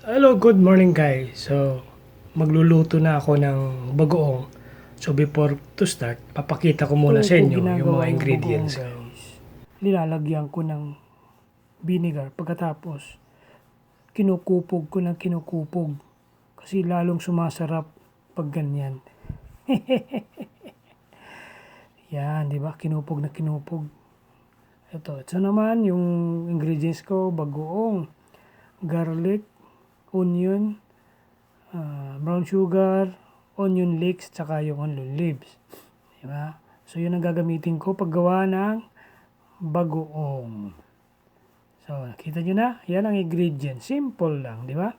Hello, good morning guys. So, magluluto na ako ng bagoong. So, before to start, papakita ko muna sa inyo yung mga ingredients. guys. Nilalagyan ko ng vinegar pagkatapos kinukupog ko ng kinukupog kasi lalong sumasarap pag ganyan. Yan, di ba? Kinupog na kinupog. Ito, ito naman yung ingredients ko, bagoong, garlic, onion, ah, brown sugar, onion leeks, tsaka yung onion leaves. Di ba? So, yun ang gagamitin ko paggawa ng bagoong. So, nakita nyo na? Yan ang ingredient. Simple lang, di ba?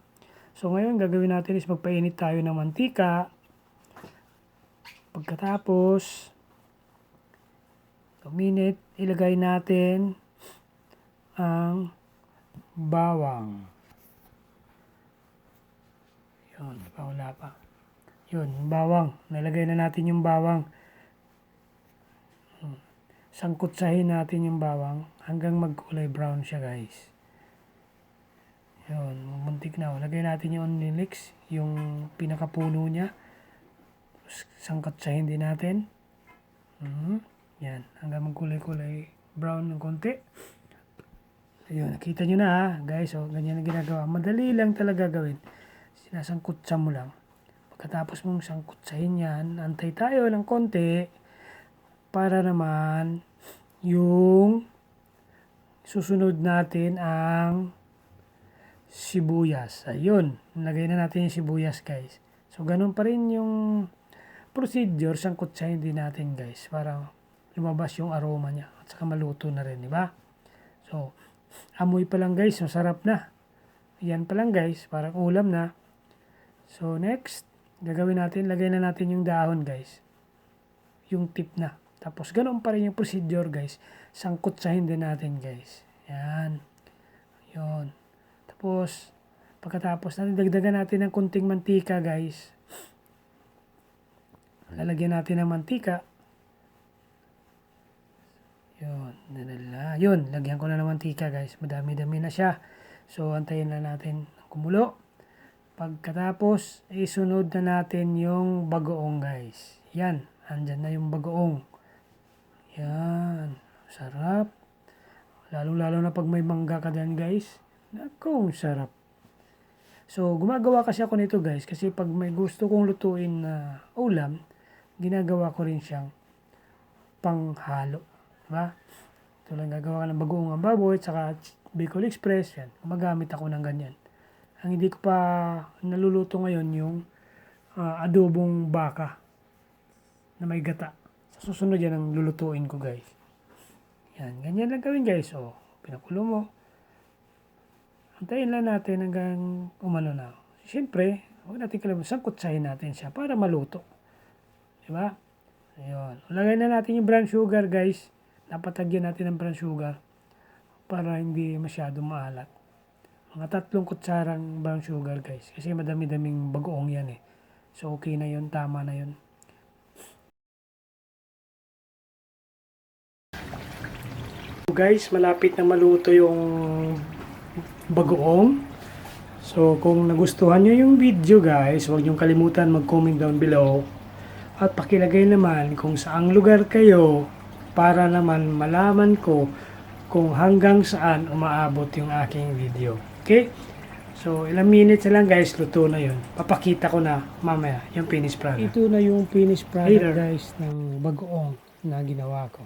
So, ngayon, gagawin natin is magpainit tayo ng mantika. Pagkatapos, minute, ilagay natin ang bawang. Yun, pa wala pa. Yun, bawang. Nalagay na natin yung bawang. Hmm. Sangkutsahin natin yung bawang hanggang magkulay brown siya guys. Yun, muntik na. Lagay natin yung leeks, yung pinakapuno niya. Sangkutsahin din natin. Mhm. Yan, hanggang magkulay-kulay brown ng konti. Ayun, nakita nyo na ha, guys. Oh, ganyan ang ginagawa. Madali lang talaga gawin. Sinasangkutsa mo lang. Pagkatapos mong sangkutsahin yan, antay tayo ng konti para naman yung susunod natin ang sibuyas. Ayun, nilagay na natin yung sibuyas guys. So, ganun pa rin yung procedure, sangkutsahin din natin guys para lumabas yung aroma niya at saka maluto na rin, di ba? So, amoy pa lang guys, masarap na. Yan pa lang guys, parang ulam na. So, next, gagawin natin, lagay na natin yung dahon guys. Yung tip na. Tapos, ganun pa rin yung procedure guys. Sangkutsahin din natin guys. Yan. Yun. Tapos, pagkatapos natin, dagdagan natin ng kunting mantika guys. Lalagyan natin ng mantika. Yun, nadala. Yun, lagyan ko na ng mantika guys. Madami-dami na siya. So, antayin na natin kumulo. Pagkatapos, isunod na natin yung bagoong guys. Yan, andyan na yung bagoong. Yan, sarap. Lalong-lalo na pag may mangga ka dyan guys. Naku, sarap. So, gumagawa kasi ako nito guys. Kasi pag may gusto kong lutuin na ulam, ginagawa ko rin siyang panghalo. Diba? Ito lang gagawa ka ng bagoong ang baboy, tsaka Bicol Express, yan. Gumagamit ako ng ganyan. Ang hindi ko pa naluluto ngayon yung ah, adobong baka na may gata. Sa susunod yan ang lulutuin ko guys. Yan, ganyan lang gawin guys. O, pinakulo mo. Antayin lang natin hanggang umano na. Siyempre, huwag natin kalimutan, sangkutsahin natin siya para maluto. Diba? Ayun. Lagay na natin yung brown sugar guys. Napatagyan natin ng brown sugar para hindi masyado maalat. Mga tatlong kutsarang brown sugar guys. Kasi madami-daming bagoong yan eh. So okay na yun, tama na yun. Guys, malapit na maluto yung bagoong. So kung nagustuhan nyo yung video guys, huwag nyo kalimutan mag-comment down below. At pakilagay naman kung saang lugar kayo para naman malaman ko kung hanggang saan umaabot yung aking video. Okay? So, ilang minutes na lang guys, luto na yun. Papakita ko na mamaya yung finished product. Ito na yung finished product Later. guys ng bagoong na ginawa ko.